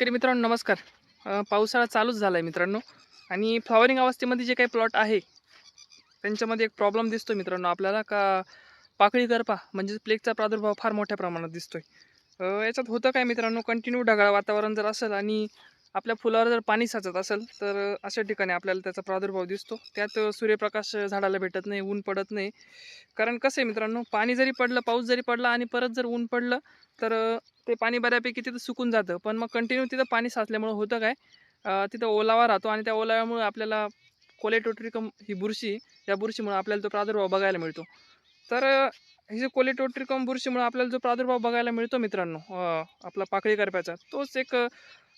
शेतकरी मित्रांनो नमस्कार. पावसाळा चालूच झाला आहे मित्रांनो. आणि फ्लॉवरिंग अवस्थेमध्ये जे काही प्लॉट आहे त्यांच्यामध्ये एक प्रॉब्लेम दिसतो मित्रांनो आपल्याला का पाकळी करपा म्हणजेच प्लेगचा प्रादुर्भाव फार मोठ्या प्रमाणात दिसतो आहे याच्यात होतं काय मित्रांनो कंटिन्यू ढगाळ वातावरण जर असेल आणि आपल्या फुलावर जर पाणी साचत असेल तर अशा ठिकाणी आपल्याला त्याचा प्रादुर्भाव दिसतो. त्यात सूर्यप्रकाश झाडाला भेटत नाही ऊन पडत नाही. कारण कसं आहे मित्रांनो पाणी जरी पडलं पाऊस जरी पडला आणि परत जर ऊन पडलं तर ते पाणी बऱ्यापैकी तिथं सुकून जातं. पण मग कंटिन्यू तिथं पाणी साचल्यामुळं होतं काय? तिथं ओलावा राहतो आणि त्या ओलाव्यामुळे आपल्याला कोलेटोट्रिकम ही बुरशी या बुरशीमुळे आपल्याला तो प्रादुर्भाव बघायला मिळतो. तर हे जे कोलेटोट्रिकम बुरशीमुळे आपल्याला जो प्रादुर्भाव बघायला मिळतो मित्रांनो आपला पाकळी करप्याचा तोच एक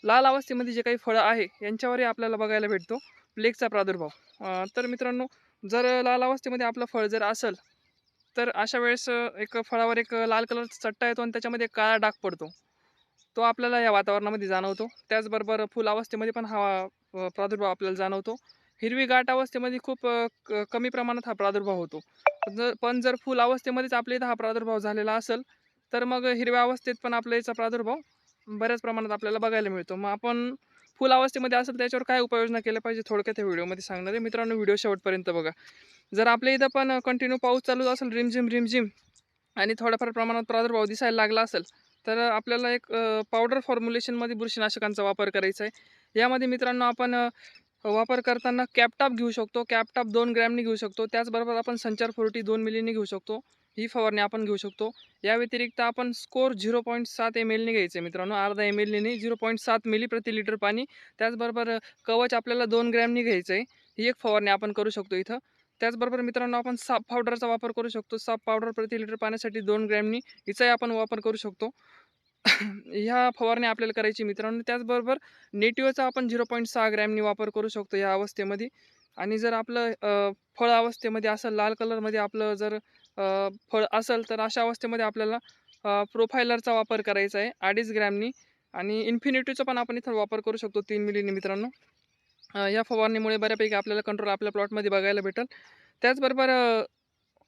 लाल अवस्थेमध्ये जे काही फळं आहे यांच्यावरही आपल्याला बघायला भेटतो. प्लेगचा प्रादुर्भाव. तर मित्रांनो जर लाल अवस्थेमध्ये आपलं फळ जर असेल तर अशा वेळेस एक फळावर एक लाल कलरचा चट्टा येतो आणि त्याच्यामध्ये काळा डाग पडतो. तो आपल्याला या वातावरणामध्ये जाणवतो. त्याचबरोबर फुल अवस्थेमध्ये पण हा प्रादुर्भाव आपल्याला जाणवतो. हिरवी गाठ अवस्थेमध्ये खूप क- कमी प्रमाणात हा प्रादुर्भाव होतो. पण जर पण जर फुल अवस्थेमध्येच आपल्या इथं हा प्रादुर्भाव झालेला असेल तर मग हिरव्या अवस्थेत पण आपल्या याचा प्रादुर्भाव बऱ्याच प्रमाणात आपल्याला बघायला मिळतो. मग आपण फुल अवस्थेमध्ये असेल त्याच्यावर काय उपाययोजना केल्या पाहिजे थोडक्यात या व्हिडिओमध्ये सांगणार आहे. मित्रांनो व्हिडिओ शेवटपर्यंत बघा. जर आपल्या इथं पण कंटिन्यू पाऊस चालू असेल रिमझिम रिमझिम आणि थोड्याफार प्रमाणात प्रादुर्भाव दिसायला लागला असेल तर आपल्याला एक पावडर फॉर्म्युलेशनमध्ये बुरशीनाशकांचा वापर करायचा आहे यामध्ये मित्रांनो आपण वापर करताना कॅपटाप घेऊ शकतो. कॅपटाप दोन ग्रॅमनी घेऊ शकतो. त्याचबरोबर आपण संचार फोर्टी दोन मिलीने घेऊ शकतो. ही फवारणी आपण घेऊ शकतो. या व्यतिरिक्त आपण स्कोर झिरो पॉईंट सात एम एलने घ्यायचं आहे मित्रांनो. अर्धा एम एलने झिरो पॉईंट सात मिली प्रति लिटर पाणी. त्याचबरोबर कवच आपल्याला दोन ग्रॅमनी घ्यायचं आहे ही एक फवारणी आपण करू शकतो इथं. त्याचबरोबर मित्रांनो आपण साप पावडरचा वापर करू शकतो. साप पावडर प्रति लिटर पाण्यासाठी दोन ग्रॅमनी हिचाही आपण वापर करू शकतो. ह्या फवारणी आपल्याला करायची मित्रांनो. त्याचबरोबर नेटिव्हचा आपण झिरो पॉईंट सहा ग्रॅमनी वापर करू शकतो या अवस्थेमध्ये. आणि जर आपलं फळ अवस्थेमध्ये असेल लाल कलरमध्ये आपलं जर फळ असेल तर अशा अवस्थेमध्ये आपल्याला प्रोफायलरचा वापर करायचा आहे. अडीच ग्रॅमनी आणि इन्फिनिटीचा पण आपण इथं वापर करू शकतो तीन मिलीने मित्रांनो. या फवारणीमुळे बऱ्यापैकी आपल्याला कंट्रोल आपल्या प्लॉटमध्ये बघायला भेटेल. त्याचबरोबर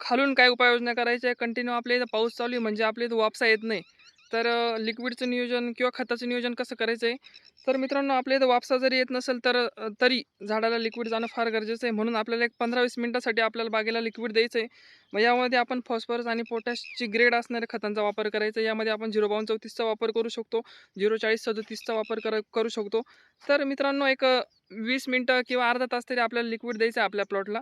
खालून काय उपाययोजना करायच्या? कंटिन्यू आपल्या इथं पाऊस चालू आहे म्हणजे आपल्या इथं वापसा येत नाही. तर लिक्विडचं नियोजन किंवा खताचं नियोजन कसं करायचं आहे तर मित्रांनो आपल्या इथं वापसा जरी येत नसेल तर तरी झाडाला लिक्विड जाणं फार गरजेचं आहे. म्हणून आपल्याला एक पंधरा वीस मिनटासाठी आपल्याला बागेला लिक्विड द्यायचं आहे मग यामध्ये आपण फॉस्फरस आणि पोटॅशची ग्रेड असणाऱ्या खतांचा वापर करायचा. आहे यामध्ये आपण झिरो बावन्न चौतीसचा वापर करू शकतो. झिरो चाळीस सदोतीसचा वापर कर करू शकतो. तर मित्रांनो एक वीस मिनटं किंवा अर्धा तास तरी आपल्याला लिक्विड द्यायचं आहे आपल्या प्लॉटला.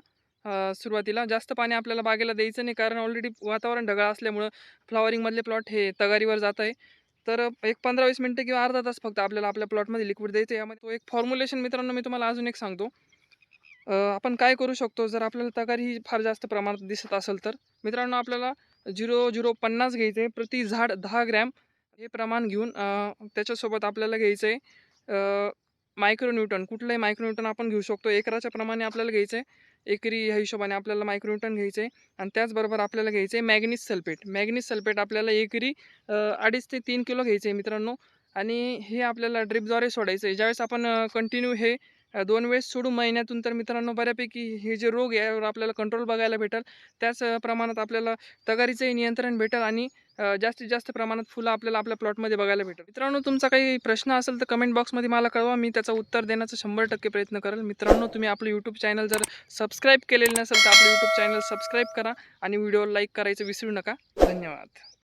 सुरुवातीला जास्त पाणी आपल्याला बागेला द्यायचं नाही. कारण ऑलरेडी वातावरण ढगाळ असल्यामुळं फ्लॉवरिंगमधले प्लॉट हे तगारीवर जात आहे तर एक पंधरा वीस मिनटं किंवा अर्धा तास फक्त आपल्याला आपल्या प्लॉटमध्ये लिक्विड द्यायचं आहे यामध्ये तो एक फॉर्म्युलेशन मित्रांनो मी तुम्हाला अजून एक सांगतो. आपण काय करू शकतो? जर आपल्याला तगारी ही फार जास्त प्रमाणात दिसत असेल तर. मित्रांनो आपल्याला झिरो झिरो पन्नास घ्यायचं आहे प्रति झाड दहा ग्रॅम हे प्रमाण घेऊन त्याच्यासोबत आपल्याला घ्यायचं आहे मायक्रोन्यूटन कुठलंही मायक्रोन्यूटन आपण घेऊ शकतो. एकराच्या प्रमाणे आपल्याला घ्यायचं आहे एकरी ह्या हिशोबाने आपल्याला मायक्रोन्यूटन घ्यायचं आहे आणि त्याचबरोबर आपल्याला घ्यायचं आहे मॅग्नीज सल्फेट. मॅग्नीज सल्फेट आपल्याला एकरी अडीच ते तीन किलो घ्यायचं आहे मित्रांनो. आणि हे आपल्याला ड्रिपद्वारे सोडायचं आहे ज्यावेळेस आपण कंटिन्यू हे दोन वेळेस सोडून महिन्यातून तर मित्रांनो बऱ्यापैकी हे जे रोग आहे यावर आपल्याला कंट्रोल बघायला भेटेल. त्याच प्रमाणात आपल्याला तगारीचंही नियंत्रण भेटेल आणि जास्तीत जास्त प्रमाणात फुलं आपल्याला आपल्या प्लॉटमध्ये बघायला भेटेल. मित्रांनो तुमचा काही प्रश्न असेल तर कमेंट बॉक्समध्ये मला कळवा. मी त्याचं उत्तर देण्याचा शंभर टक्के प्रयत्न करेल. मित्रांनो तुम्ही आपलं यूट्यूब चॅनल जर सबस्क्राईब केलेलं नसेल तर आपलं यूट्यूब चॅनल सबस्क्राईब करा आणि व्हिडिओ लाईक करायचं विसरू नका. धन्यवाद.